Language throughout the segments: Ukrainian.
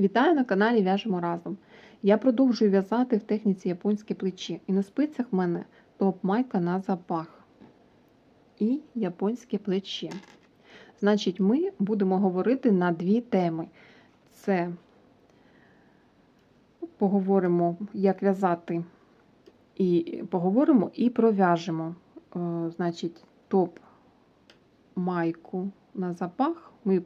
Вітаю на каналі В'яжемо разом. Я продовжую в'язати в техніці японські плечі. І на спицях в мене топ-майка на запах і японське плече. Значить, ми будемо говорити на дві теми. Це поговоримо, як в'язати, і поговоримо і пров'яжемо. Е, Значить, топ-майку на запах. Ми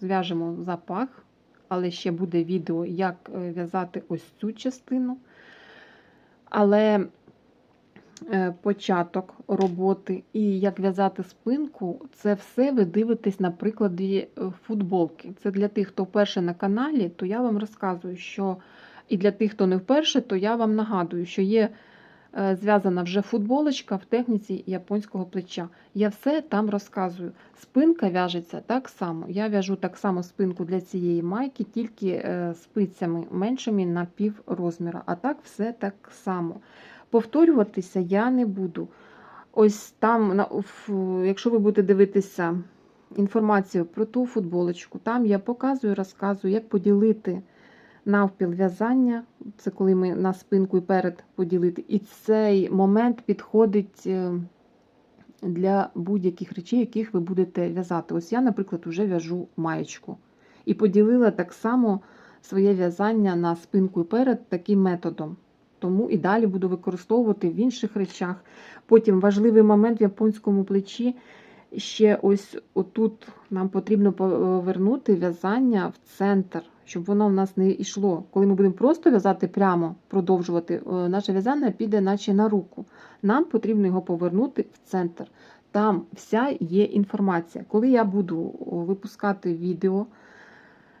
зв'яжемо запах але ще буде відео, як е, в'язати ось цю частину. Але е, початок роботи і як в'язати спинку, це все ви дивитесь на прикладі е, футболки. Це для тих, хто вперше на каналі, то я вам розказую, що і для тих, хто не вперше, то я вам нагадую, що є зв'язана вже футболочка в техніці японського плеча. Я все там розказую. Спинка в'яжеться так само. Я в'яжу так само спинку для цієї майки, тільки е, спицями меншими на пів розміра. А так все так само. Повторюватися я не буду. Ось там, якщо ви будете дивитися інформацію про ту футболочку, там я показую, розказую, як поділити навпіл в'язання, це коли ми на спинку і перед поділити. І цей момент підходить е, для будь-яких речей, яких ви будете в'язати. Ось я, наприклад, вже в'яжу маєчку. І поділила так само своє в'язання на спинку і перед таким методом. Тому і далі буду використовувати в інших речах. Потім важливий момент в японському плечі. Ще ось отут нам потрібно повернути в'язання в центр щоб воно в нас не йшло. Коли ми будемо просто в'язати прямо, продовжувати, е, наше в'язання піде наче на руку. Нам потрібно його повернути в центр. Там вся є інформація. Коли я буду випускати відео,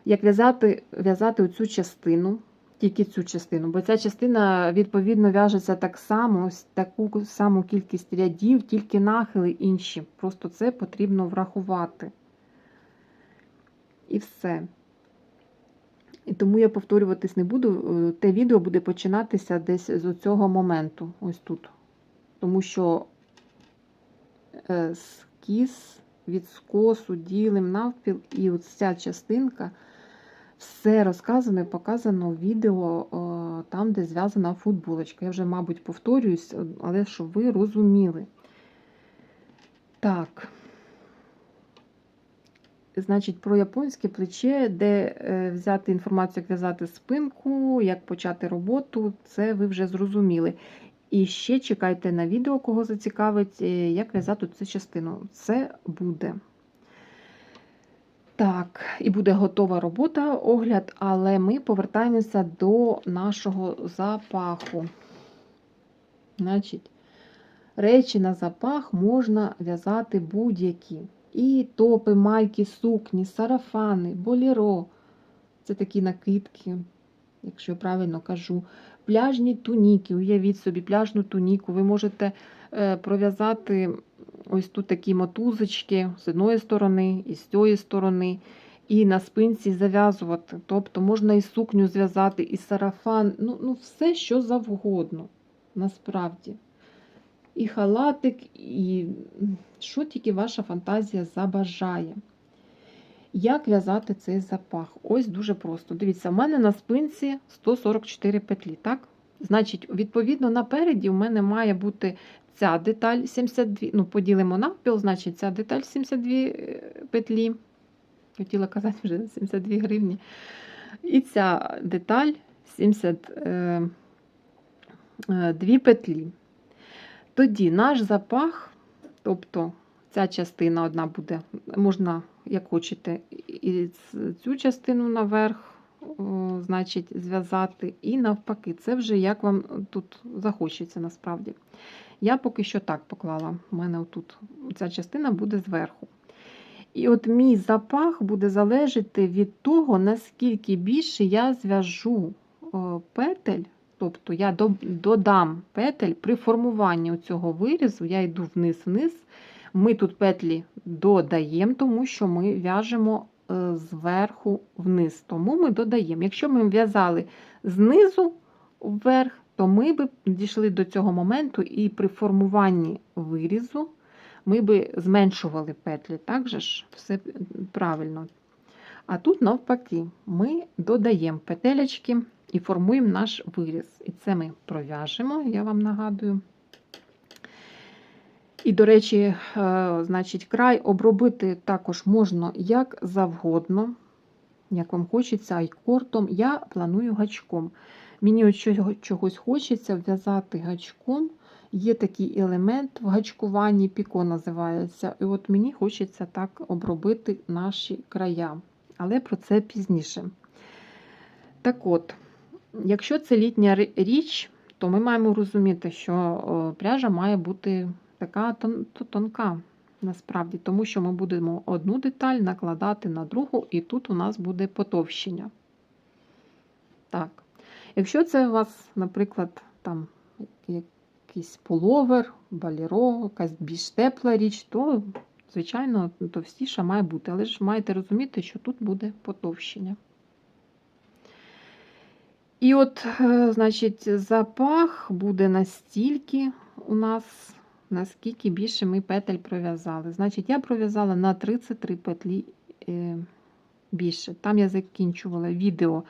як в'язати в'язати оцю частину, тільки цю частину, бо ця частина, відповідно, в'яжеться так само, таку саму кількість рядів, тільки нахили інші. Просто це потрібно врахувати. І все. І тому я повторюватись не буду. Е, те відео буде починатися десь з цього моменту, ось тут. Тому що е, скіс від скосу ділим навпіл, і ось ця частинка все розказано і показано в відео е, там, де зв'язана футболочка. Я вже, мабуть, повторююсь, але щоб ви розуміли. Так. Значить, про японське плече, де е, взяти інформацію, як в'язати спинку, як почати роботу, це ви вже зрозуміли. І ще чекайте на відео, кого зацікавить, е, як в'язати цю частину. Це буде. Так, і буде готова робота, огляд, але ми повертаємося до нашого запаху. Значить, речі на запах можна в'язати будь-які. І топи, майки, сукні, сарафани, боліро. Це такі накидки, якщо я правильно кажу. Пляжні туніки. Уявіть собі, пляжну туніку. Ви можете е, пров'язати ось тут такі мотузочки з одної сторони і з цієї сторони. І на спинці зав'язувати. Тобто можна і сукню зв'язати, і сарафан, ну, ну все, що завгодно, насправді і халатик, і що тільки ваша фантазія забажає. Як в'язати цей запах? Ось дуже просто. Дивіться, в мене на спинці 144 петлі. так? Значить, відповідно, напереді у мене має бути ця деталь 72, ну, поділимо навпіл, значить, ця деталь 72 е, петлі. Хотіла казати вже 72 гривні. І ця деталь 72 е, петлі. Тоді наш запах, тобто ця частина одна буде, можна, як хочете, і цю частину наверх, значить, зв'язати, і навпаки, це вже як вам тут захочеться насправді. Я поки що так поклала. У мене отут ця частина буде зверху. І от мій запах буде залежати від того, наскільки більше я зв'яжу петель Тобто я додам петель при формуванні цього вирізу, я йду вниз-вниз. Ми тут петлі додаємо, тому що ми в'яжемо е, зверху вниз. Тому ми додаємо. Якщо ми в'язали знизу вверх, то ми б дійшли до цього моменту і при формуванні вирізу ми би зменшували петлі. Так же ж все правильно. А тут, навпаки, ми додаємо петелечки і формуємо наш виріз. І це ми пров'яжемо, я вам нагадую. І, до речі, е, значить, край обробити також можна як завгодно, як вам хочеться, айкортом. Я планую гачком. Мені чогось хочеться в'язати гачком. Є такий елемент в гачкуванні, піко називається. І от мені хочеться так обробити наші края. Але про це пізніше. Так от, якщо це літня річ, то ми маємо розуміти, що пряжа має бути така тон- тонка, насправді, тому що ми будемо одну деталь накладати на другу, і тут у нас буде потовщення. Так. Якщо це у вас, наприклад, там якийсь половер, баліро, якась більш тепла річ, то, звичайно, товстіша має бути. Але ж маєте розуміти, що тут буде потовщення. І от, е, значить, запах буде настільки у нас, наскільки більше ми петель пров'язали. Значить, я пров'язала на 33 петлі більше. Там я закінчувала відео.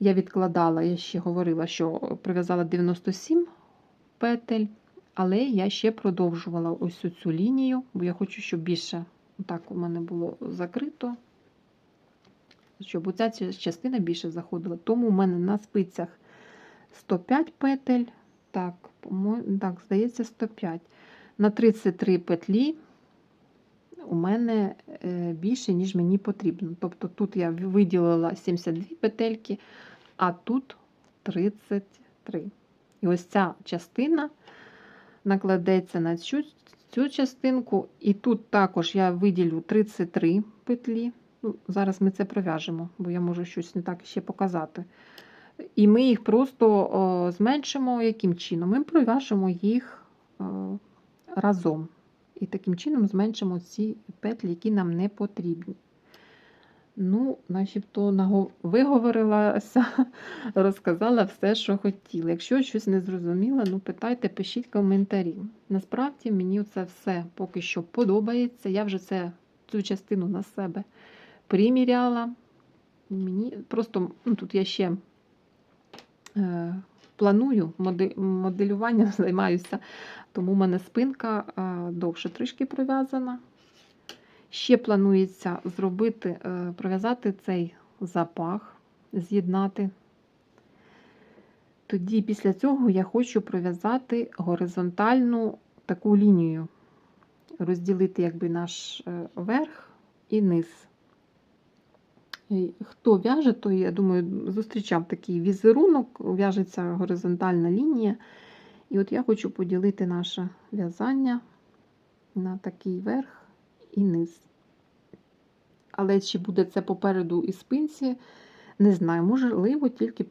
Я відкладала, я ще говорила, що прив'язала 97 петель, але я ще продовжувала ось цю лінію, бо я хочу, щоб більше так у мене було закрито, щоб оця ця частина більше заходила. Тому у мене на спицях 105 петель. Так, так, здається, 105. На 33 петлі у мене е, більше, ніж мені потрібно. Тобто тут я виділила 72 петельки, а тут 33. І ось ця частина накладеться на цю, цю частинку, і тут також я виділю 33 петлі. Ну, зараз ми це пров'яжемо, бо я можу щось не так ще показати. І ми їх просто о, зменшимо яким чином? Ми пров'яжемо їх о, разом. І таким чином зменшимо ці петлі, які нам не потрібні. Ну, начебто виговорилася, розказала все, що хотіла. Якщо щось не зрозуміла, ну питайте, пишіть коментарі. Насправді мені це все поки що подобається. Я вже це, цю частину на себе приміряла. Мені просто ну, тут я ще е, планую моде- моделюванням займаюся, тому в мене спинка е, довше трішки пров'язана. Ще планується зробити, е, пров'язати цей запах, з'єднати. Тоді після цього я хочу пров'язати горизонтальну таку лінію, розділити якби наш е, верх і низ. Хто в'яже, то я думаю, зустрічав такий візерунок, в'яжеться горизонтальна лінія. І от я хочу поділити наше в'язання на такий верх і низ. Але чи буде це попереду і спинці, не знаю. Можливо, тільки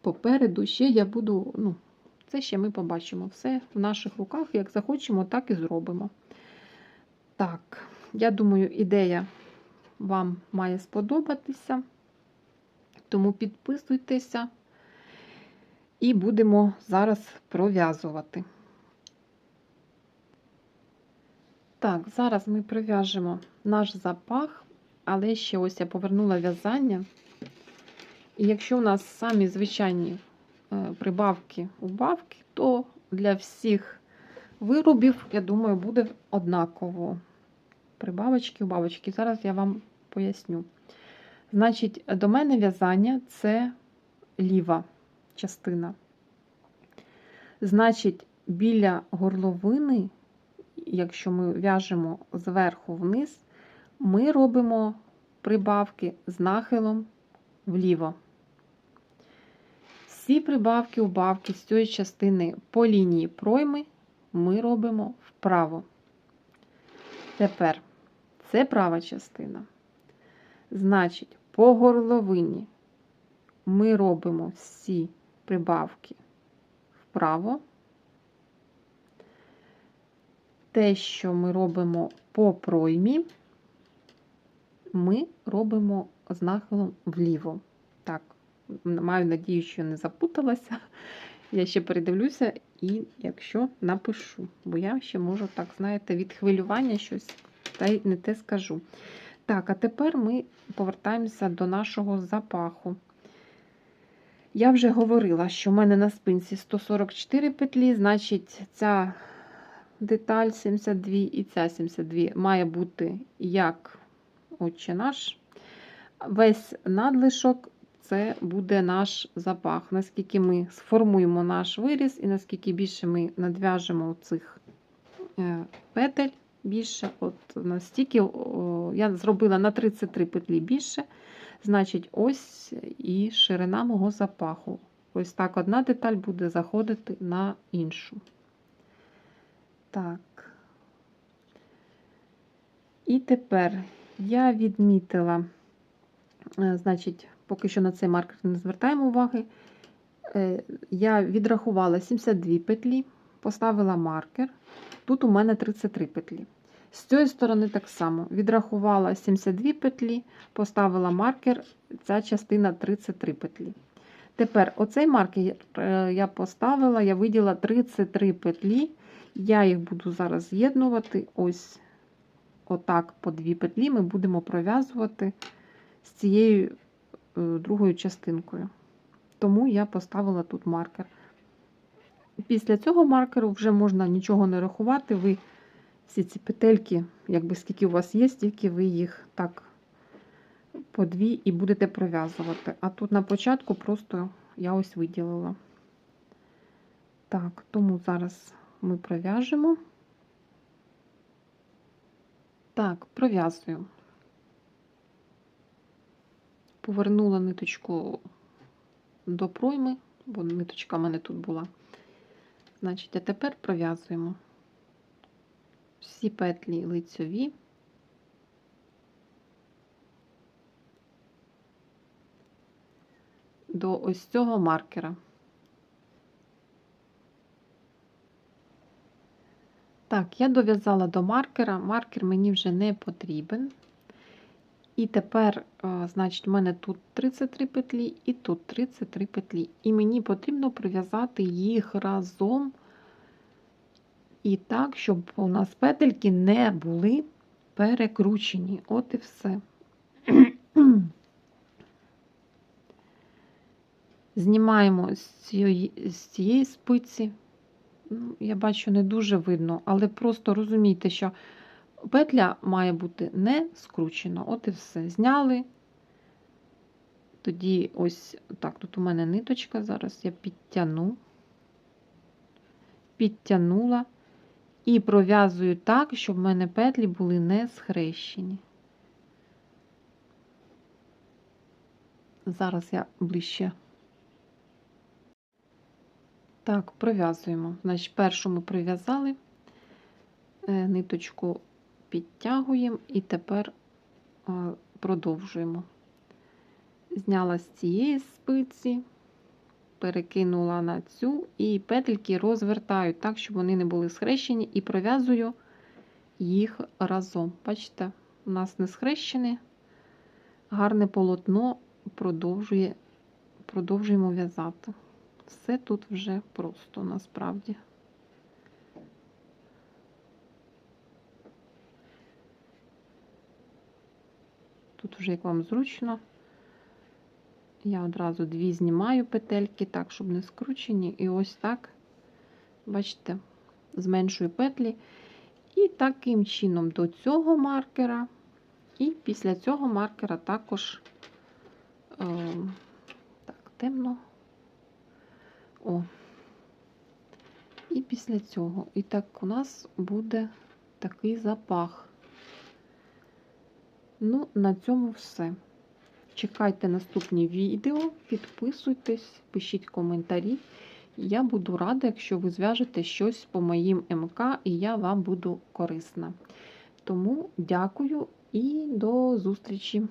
попереду. Ще я буду, ну, це ще ми побачимо. Все в наших руках, як захочемо, так і зробимо. Так, я думаю, ідея вам має сподобатися. Тому підписуйтеся і будемо зараз пров'язувати. Так, зараз ми прив'яжемо наш запах, але ще ось я повернула в'язання. І якщо у нас самі звичайні е, прибавки убавки, то для всіх виробів, я думаю, буде однаково. Прибавочки, убавочки. Зараз я вам поясню. Значить, до мене в'язання це ліва частина. Значить, біля горловини, якщо ми в'яжемо зверху вниз, ми робимо прибавки з нахилом вліво. Всі прибавки, убавки з цієї частини по лінії пройми ми робимо вправо. Тепер це права частина. Значить, по горловині ми робимо всі прибавки вправо. Те, що ми робимо по проймі, ми робимо з нахилом вліво. Так, маю надію, що не запуталася. Я ще передивлюся і якщо напишу, бо я ще можу, так, знаєте, від хвилювання щось та й не те скажу. Так, а тепер ми повертаємося до нашого запаху. Я вже говорила, що в мене на спинці 144 петлі, значить, ця деталь 72 і ця 72 має бути як отче наш. Весь надлишок це буде наш запах. Наскільки ми сформуємо наш виріз, і наскільки більше ми надв'яжемо цих е, петель більше, от настільки я зробила на 33 петлі більше, значить, ось і ширина мого запаху. Ось так одна деталь буде заходити на іншу. Так. І тепер я відмітила, е, значить, поки що на цей маркер не звертаємо уваги. Е, Я відрахувала 72 петлі, поставила маркер. Тут у мене 33 петлі. З цієї сторони так само. Відрахувала 72 петлі, поставила маркер, ця частина 33 петлі. Тепер оцей маркер е, я поставила, я виділа 33 петлі. Я їх буду зараз з'єднувати. Ось отак по дві петлі ми будемо пров'язувати з цією е, другою частинкою. Тому я поставила тут маркер. Після цього маркеру вже можна нічого не рахувати. Ви всі ці петельки, якби скільки у вас є, стільки ви їх так по дві і будете пров'язувати. А тут на початку просто я ось виділила. Так, тому зараз ми пров'яжемо. Так, пров'язую. Повернула ниточку до пройми, бо ниточка в мене тут була. Значить, а тепер пров'язуємо всі петлі лицьові. До ось цього маркера. Так, я дов'язала до маркера, маркер мені вже не потрібен. І тепер, е, значить, в мене тут 33 петлі і тут 33 петлі. І мені потрібно прив'язати їх разом і так, щоб у нас петельки не були перекручені. От і все. Знімаємо з цієї, з цієї спиці. Ну, Я бачу, не дуже видно, але просто розумійте, що петля має бути не скручена. От і все. Зняли. Тоді ось так, тут у мене ниточка, зараз я підтягну, підтягнула і пров'язую так, щоб в мене петлі були не схрещені. Зараз я ближче. Так, пров'язуємо. Значить, першу ми прив'язали, е, ниточку підтягуємо і тепер е, продовжуємо. Зняла з цієї спиці, перекинула на цю, і петельки розвертаю так, щоб вони не були схрещені, і пров'язую їх разом. Бачите, у нас не схрещене, гарне полотно продовжує, продовжуємо в'язати. Все тут вже просто насправді. Тут вже як вам зручно. Я одразу дві знімаю петельки, так, щоб не скручені. І ось так, бачите, зменшую петлі. І таким чином до цього маркера, і після цього маркера також е, так, темно. О. І після цього. І так у нас буде такий запах. Ну, на цьому все. Чекайте наступні відео, підписуйтесь, пишіть коментарі. Я буду рада, якщо ви зв'яжете щось по моїм МК, і я вам буду корисна. Тому дякую і до зустрічі!